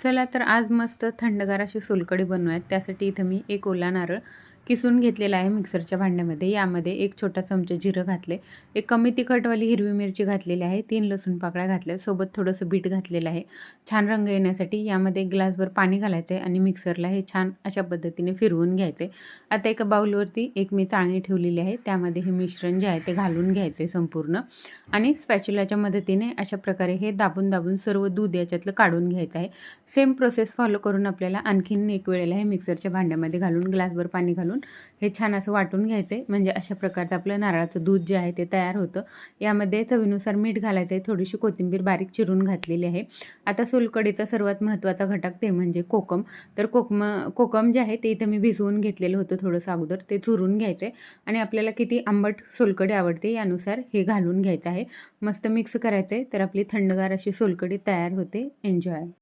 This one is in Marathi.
चला तर आज मस्त थंडगार अशी सोलकडी बनवूयात. त्यासाठी इथं मी एक ओला नारळ किसून घेतलेला आहे मिक्सरच्या भांड्यामध्ये. यामध्ये एक छोटा चमचा जिरं घातले एक कमी तिखटवाली हिरवी मिरची घातलेली आहे. तीन लसूण पाकळ्या घातल्या सोबत थोडंसं बीट घातलेलं आहे. छान रंग येण्यासाठी यामध्ये एक ग्लासभर पाणी घालायचं आहे आणि मिक्सरला हे छान अशा पद्धतीने फिरवून घ्यायचं आहे आता एका बाऊलवरती एक मी चाळणी ठेवलेली आहे. त्यामध्ये हे मिश्रण जे आहे ते घालून घ्यायचं आहे संपूर्ण. आणि स्पॅच्युलाच्या मदतीने अशा प्रकारे हे दाबून दाबून सर्व दूध याच्यातलं काढून घ्यायचं आहे. सेम प्रोसेस फॉलो करून आपल्याला आणखीन एक वेळेला हे मिक्सरच्या भांड्यामध्ये घालून ग्लासभर पाणी घालून घालून हे छान असं वाटून घ्यायचं आहे म्हणजे अशा प्रकारचं आपलं नारळाचं दूध जे आहे ते तयार होतं. यामध्ये चवीनुसार मीठ घालायचं आहे थोडीशी कोथिंबीर बारीक चिरून घातलेली आहे. आता सोलकडीचा सर्वात महत्त्वाचा घटक ते म्हणजे कोकम. तर कोकम कोकम जे आहे ते इथं मी भिजवून घेतलेलं होतं थोडंसं अगोदर. ते चुरून घ्यायचं आहे आणि आपल्याला किती आंबट सोलकडी आवडते यानुसार हे घालून घ्यायचं आहे. मस्त मिक्स करायचं आहे तर आपली थंडगार अशी सोलकडी तयार होते. एन्जॉय